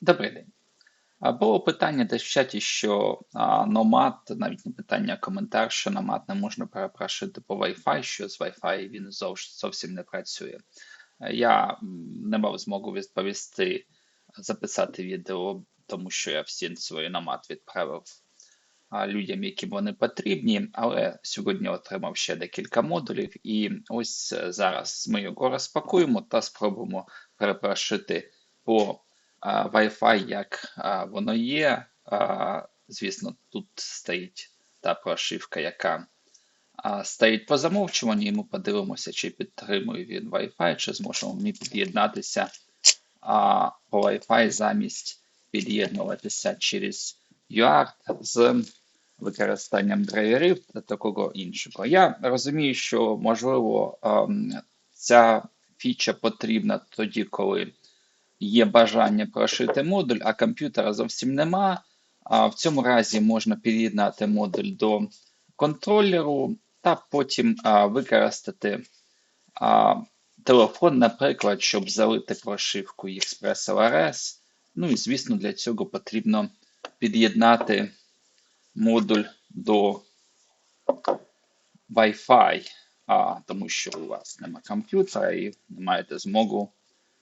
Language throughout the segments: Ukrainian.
Добрий день. Було питання десь в чаті, що а, Nomad, навіть не питання, а коментар, що Nomad не можна перепрошити по Wi-Fi, що з Wi-Fi він зовсім не працює. Е, Я не мав змогу відповісти, записати відео, тому що я всі свої Nomad відправив людям, яким вони потрібні, але сьогодні отримав ще декілька модулів, і ось е, зараз ми його розпакуємо та спробуємо перепрошити по Wi-Fi, як воно є. Звісно, тут стоїть та прошивка, яка стоїть по замовчуванню, і ми подивимося, чи підтримує він Wi-Fi, чи зможемо ми під'єднатися по Wi-Fi замість під'єднуватися через UART з використанням драйверів та такого іншого. Я розумію, що можливо ем, ця фіча потрібна тоді, коли є бажання прошити модуль, а комп'ютера зовсім нема. А в цьому разі можна під'єднати модуль до контролеру та потім а, використати а, телефон, наприклад, щоб залити прошивку Express LRS. Ну і звісно, для цього потрібно під'єднати модуль до Wi-Fi, а, тому що у вас нема комп'ютера і не маєте змогу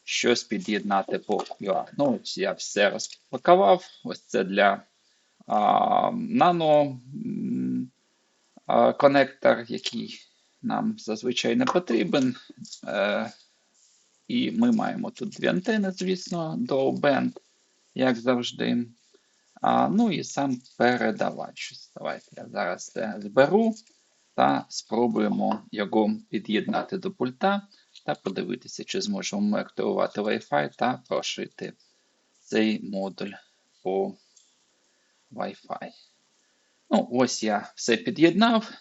щось під'єднати по QR. Ну, я все розпакував. Ось це для а, нано а, який нам зазвичай не потрібен. Е, і ми маємо тут дві антени, звісно, до band, як завжди. А, ну і сам передавач. Давайте я зараз це зберу та спробуємо його під'єднати до пульта та подивитися, чи зможемо ми активувати Wi-Fi та прошити цей модуль по Wi-Fi. Ну, ось я все під'єднав.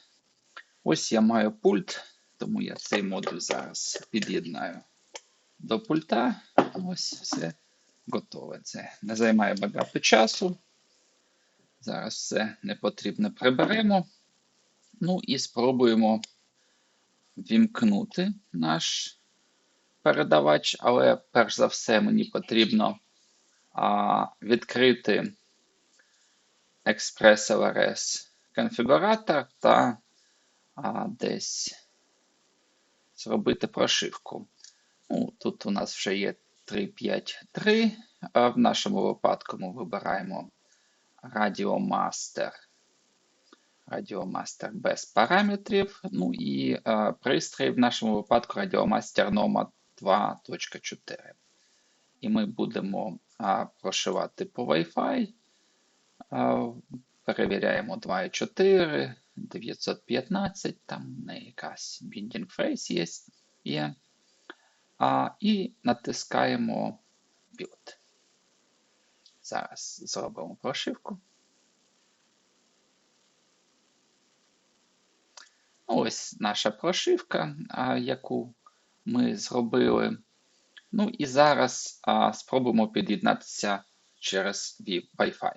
Ось я маю пульт, тому я цей модуль зараз під'єднаю до пульта. Ось все готове. Це не займає багато часу. Зараз все непотрібне приберемо. Ну і спробуємо вімкнути наш передавач, але перш за все мені потрібно а, відкрити Express LRS конфігуратор та а, десь зробити прошивку. Ну, Тут у нас вже є 3.5.3. а В нашому випадку ми вибираємо Master. Радіомастер без параметрів. Ну і е, пристрій в нашому випадку Радіомастер Nomad 2.4. І ми будемо е, прошивати по Wi-Fi. Е, перевіряємо 2.4, 915, там не якась binding phrase є. є. А, і натискаємо Build. Зараз зробимо прошивку. Ось наша прошивка, яку ми зробили. Ну і зараз спробуємо під'єднатися через Wi-Fi.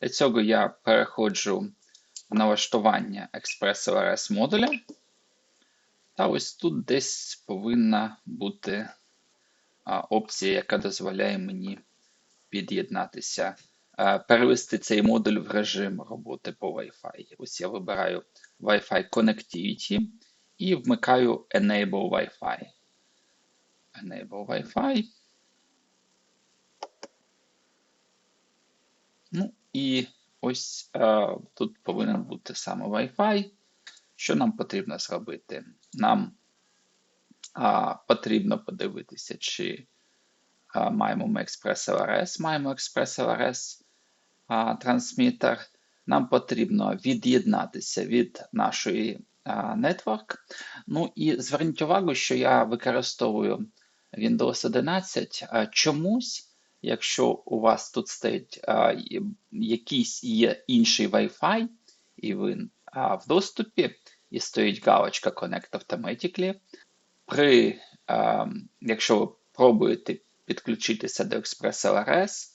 Для цього я переходжу в налаштування Express LRS модуля. Та ось тут десь повинна бути опція, яка дозволяє мені під'єднатися, перевести цей модуль в режим роботи по Wi-Fi. Ось я вибираю Wi-Fi Connectivity і вмикаю Enable Wi-Fi. Enable Wi-Fi. Ну і ось е, тут повинен бути саме Wi-Fi. Що нам потрібно зробити? Нам а, потрібно подивитися, чи а, маємо ми Express LRS, маємо Express LRS а, трансмітер. Нам потрібно від'єднатися від нашої network. Ну і зверніть увагу, що я використовую Windows 11 чомусь. Якщо у вас тут стоїть якийсь є інший Wi-Fi, і він в доступі, і стоїть галочка Connect Automatically, при, якщо ви пробуєте підключитися до Express LRS,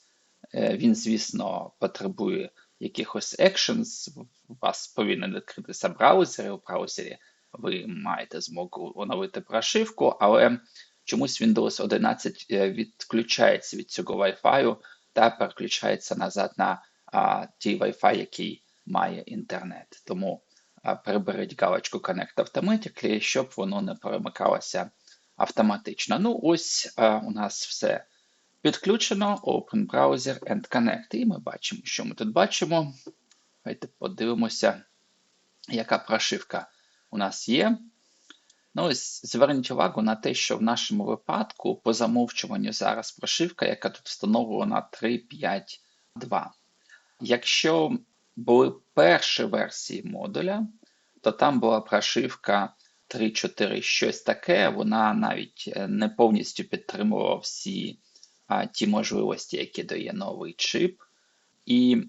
е, він, звісно, потребує якихось actions, у вас повинен відкритися браузер, і у браузері ви маєте змогу оновити прошивку, але чомусь Windows 11 відключається від цього Wi-Fi, та переключається назад на а, ті Wi-Fi, який має інтернет. Тому а, приберіть галочку Connect Automatically, щоб воно не перемикалося автоматично. Ну, ось а, у нас все підключено. Open Browser and Connect. І ми бачимо, що ми тут бачимо. Давайте подивимося, яка прошивка у нас є. Ну, Зверніть увагу на те, що в нашому випадку по замовчуванню зараз прошивка, яка тут встановлена 3.5.2. Якщо були перші версії модуля, то там була прошивка 3.4 щось таке, вона навіть е, не повністю підтримувала всі а, ті можливості, які дає новий чип. І,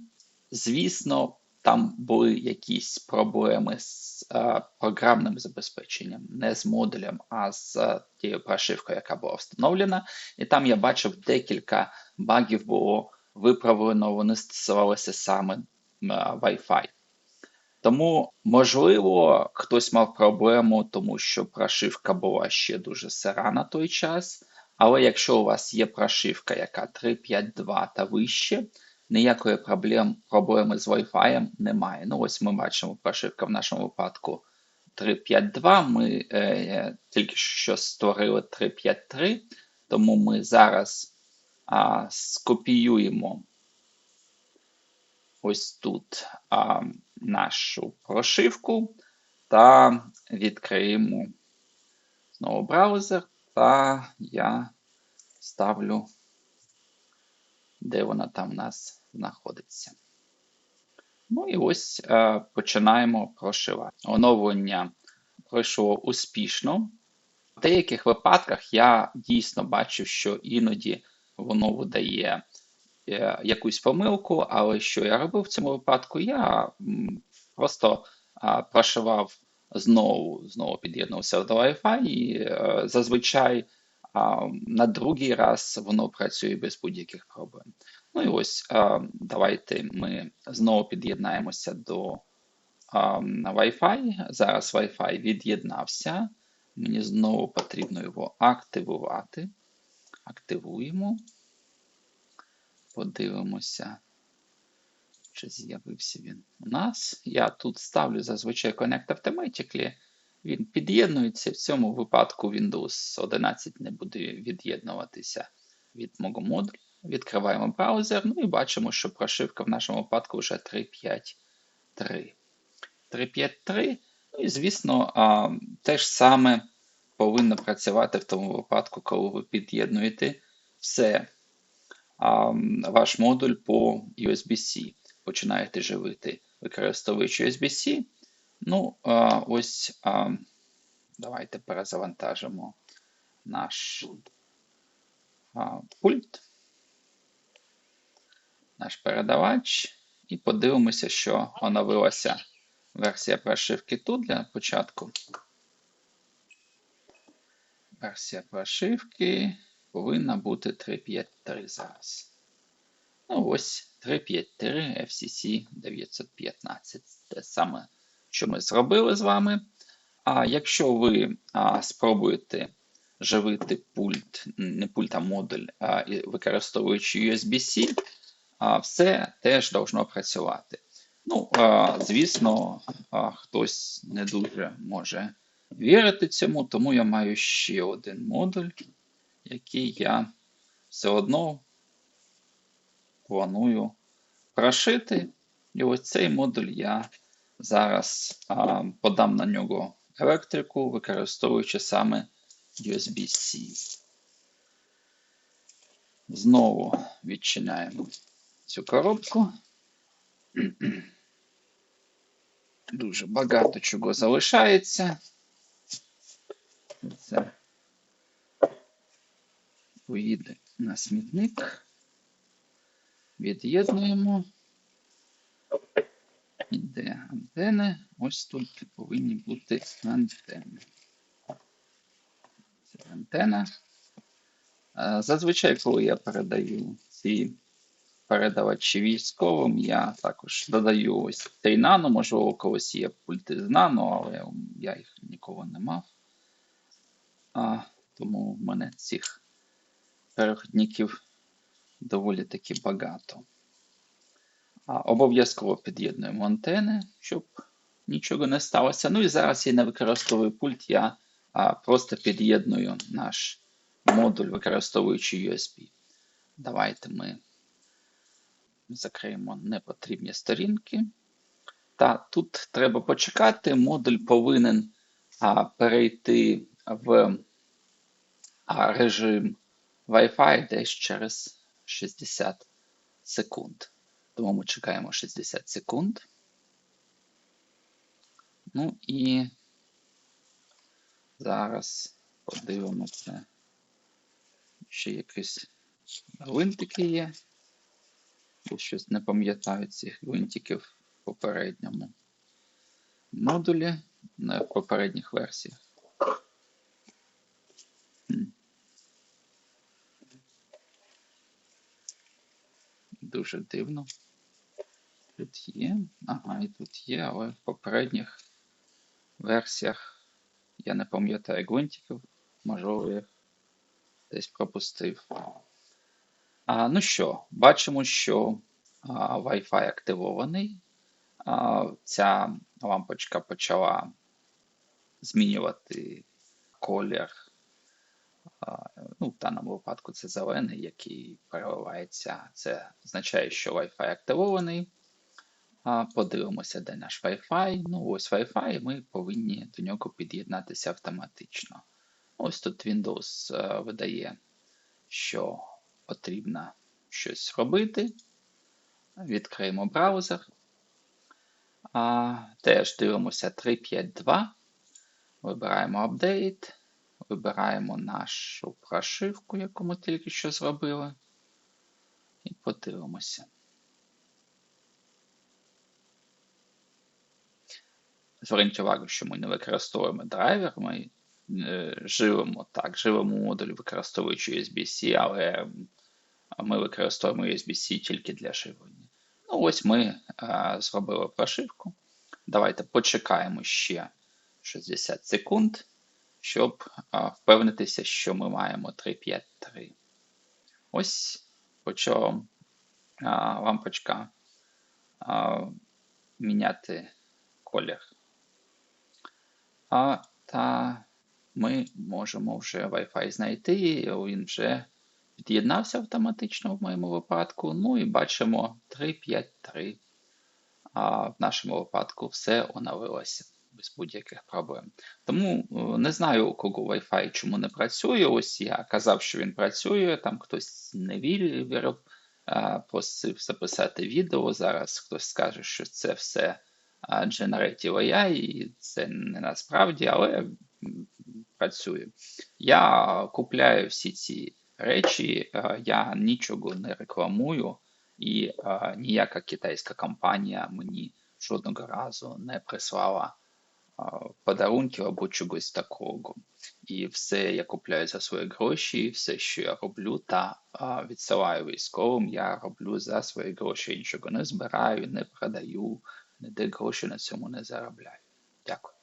звісно, там були якісь проблеми з а, програмним забезпеченням, не з модулем, а з а, тією прошивкою, яка була встановлена. І там я бачив декілька багів було виправлено, вони стосувалися саме а, Wi-Fi. Тому, можливо, хтось мав проблему, тому що прошивка була ще дуже сира на той час. Але якщо у вас є прошивка, яка 3.5.2 та вище, ніякої проблем, проблеми з Wi-Fi немає. Ну, ось ми бачимо прошивка в нашому випадку 3.5.2. Ми е, тільки що створили 3.5.3, тому ми зараз а, скопіюємо ось тут а, нашу прошивку та відкриємо знову браузер. Та я ставлю, де вона там у нас знаходиться. Ну і ось е, починаємо прошивати. Оновлення пройшло успішно. В деяких випадках я дійсно бачу, що іноді воно видає е, якусь помилку, але що я робив в цьому випадку? Я просто е, прошивав знову знову під'єднувся до Wi-Fi, і е, зазвичай на другий раз воно працює без будь-яких проблем. Ну і ось е, давайте ми знову під'єднаємося до Wi-Fi. Зараз Wi-Fi від'єднався. Мені знову потрібно його активувати. Активуємо. Подивимося. Чи з'явився він у нас? Я тут ставлю зазвичай Connect Automatically. Він під'єднується. В цьому випадку Windows 11 не буде від'єднуватися від мого модулю. Відкриваємо браузер, ну і бачимо, що прошивка в нашому випадку вже 3.5.3. 3.5.3. Ну і, звісно, те ж саме повинно працювати в тому випадку, коли ви під'єднуєте все ваш модуль по USB-C починаєте живити, використовуючи USB-C. Ну, ось давайте перезавантажимо наш пульт, наш передавач, і подивимося, що оновилася версія прошивки тут для початку. Версія прошивки повинна бути 3.5.3 зараз. Ну, ось 353 FCC 915. Те саме, що ми зробили з вами. А якщо ви а, спробуєте живити пульт, не пульт, а модуль, а, використовуючи USB-C, все теж должно працювати. Ну, а, звісно, а, хтось не дуже може вірити цьому, тому я маю ще один модуль, який я все одно планую прошити. І ось цей модуль я зараз а, подам на нього електрику, використовуючи саме USB-C. Знову відчиняємо цю коробку. Дуже багато чого залишається. Це поїде на смітник. Від'єднуємо. Іде антени. Ось тут повинні бути антени. Це антена. Зазвичай, коли я передаю ці передавачі військовим, я також додаю ось 3 нано, можливо, у когось є пульти з нано, але я їх ніколи не мав. А, Тому в мене цих переходників доволі таки багато. Обов'язково під'єднуємо антени, щоб нічого не сталося. Ну і зараз я не використовую пульт, я а, просто під'єдную наш модуль, використовуючи USB. Давайте ми закриємо непотрібні сторінки. Та тут треба почекати. Модуль повинен а, перейти в а, режим Wi-Fi десь через 60 секунд. Тому ми чекаємо 60 секунд. Ну і зараз подивимося, ще якісь гвинтики є. Я щось не пам'ятаю цих гвинтиків в попередньому модулі, в попередніх версіях. Дуже дивно. Тут є. Ага, і тут є, але в попередніх версіях я не пам'ятаю гвинтиків, можливо, їх десь пропустив. А, Ну що, бачимо, що а, Wi-Fi активований. А, Ця лампочка почала змінювати колір. Ну, В даному випадку це зелений, який переливається. Це означає, що Wi-Fi активований. Подивимося, де наш Wi-Fi. Ну, ось Wi-Fi, ми повинні до нього під'єднатися автоматично. Ось тут Windows е, видає, що потрібно щось робити. Відкриємо браузер. Теж дивимося 3.5.2. Вибираємо Update. Вибираємо нашу прошивку, яку ми тільки що зробили. І подивимося. Зверніть увагу, що ми не використовуємо драйвер, ми е, живемо так, живемо модуль, використовуючи USB-C, але ми використовуємо USB-C тільки для живлення. Ну, ось ми е, зробили прошивку. Давайте почекаємо ще 60 секунд, щоб впевнитися, що ми маємо 353. Ось почала а, лампочка міняти колір. А, Та ми можемо вже Wi-Fi знайти, він вже під'єднався автоматично в моєму випадку. Ну і бачимо 353. А в нашому випадку все оновилося без будь-яких проблем. Тому е, не знаю, у кого Wi-Fi чому не працює. Ось я казав, що він працює, там хтось не вірив, просив записати відео. Зараз хтось скаже, що це все Generative AI, і це не насправді, але працює. Я купляю всі ці речі, я нічого не рекламую, і ніяка китайська компанія мені жодного разу не прислала подарунків або чогось такого. І все я купляю за свої гроші, все, що я роблю, та відсилаю військовим, я роблю за свої гроші. Нічого не збираю, не продаю ніде гроші на цьому не заробляю. Дякую.